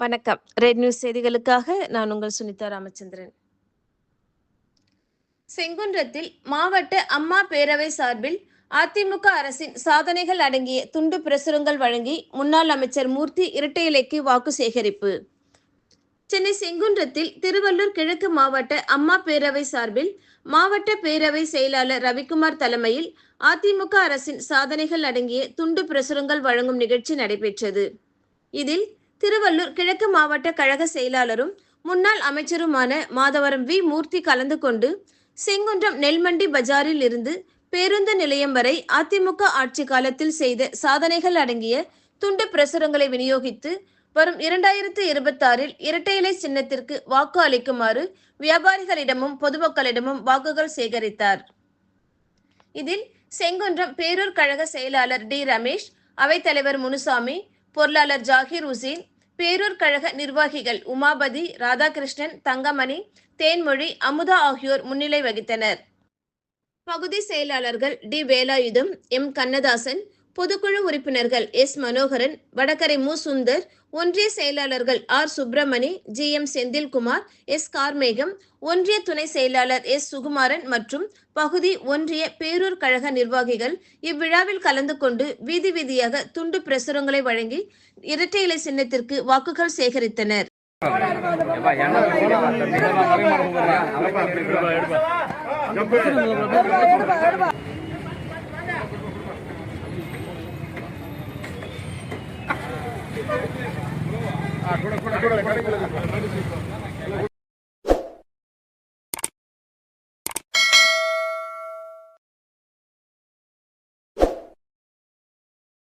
வணக்கம். Red news செய்திகளுக்காக நான் உங்கள் சுனிதா ராமச்சந்திரன். செங்குன்றத்தில் மாவட்ட அம்மா பேரவை சார்பில் அதிமுக அரசின் சாதனைகள் அடங்கிய துண்டு பிரசுரங்கள் வழங்கி முன்னாள் அமைச்சர் மூர்த்தி இரட்டை இலைக்கு வாக்கு சேகரிப்பு. சென்னை செங்குன்றத்தில் திருவள்ளூர் கிழக்கு மாவட்ட அம்மா பேரவை சார்பில் மாவட்ட பேரவை செயலாளர் ரவிக்குமார் தலைமையில் அதிமுக அரசின் சாதனைகள் அடங்கிய துண்டு பிரசுரங்கள் வழங்கும் நிகழ்ச்சி நடைபெற்றது. இதில் திருவள்ளூர் கிழக்கு மாவட்ட கழக செயலாளரும் முன்னாள் அமைச்சருமான மாதவரம் வி. மூர்த்தி கலந்து கொண்டு செங்குன்றம் நெல்மண்டி பஜாரில் இருந்து பேருந்து நிலையம் வரை அதிமுக ஆட்சி காலத்தில் செய்த சாதனைகள் அடங்கிய துண்டு பிரசுரங்களை விநியோகித்து வரும் இரண்டாயிரத்து இருபத்தாறில் இரட்டை இலை சின்னத்திற்கு வாக்கு அளிக்குமாறு வியாபாரிகளிடமும் பொதுமக்களிடமும் வாக்குகள் சேகரித்தார். இதில் செங்குன்றம் பேரூர் கழக செயலாளர் டி. ரமேஷ் அவைத்தலைவர் முனுசாமி பொருளாளர் ஜாகிர் உசேன் பேரூர் கழக நிர்வாகிகள் உமாபதி ராதாகிருஷ்ணன் தங்கமணி தேன்மொழி அமுதா ஆகியோர் முன்னிலை வகித்தனர். பகுதி செயலாளர்கள் டி. வேலாயுதம் எம். கண்ணதாசன் பொதுக்குழு உறுப்பினர்கள் எஸ். மனோகரன் வடகரை மு. சுந்தர் ஒன்றிய செயலாளர்கள் R. Subramani G. M. Senthilkumar S. Karmegam ஒன்றிய துணை செயலாளர் எஸ். சுகுமாரன் மற்றும் பகுதி ஒன்றிய பேரூர் கழக நிர்வாகிகள் இவ்விழாவில் கலந்து கொண்டு வீதி வீதியாக துண்டு பிரசுரங்களை வழங்கி இரட்டை இலை சின்னத்திற்கு வாக்குகள் சேகரித்தனர். Ah, cura, cura, cura,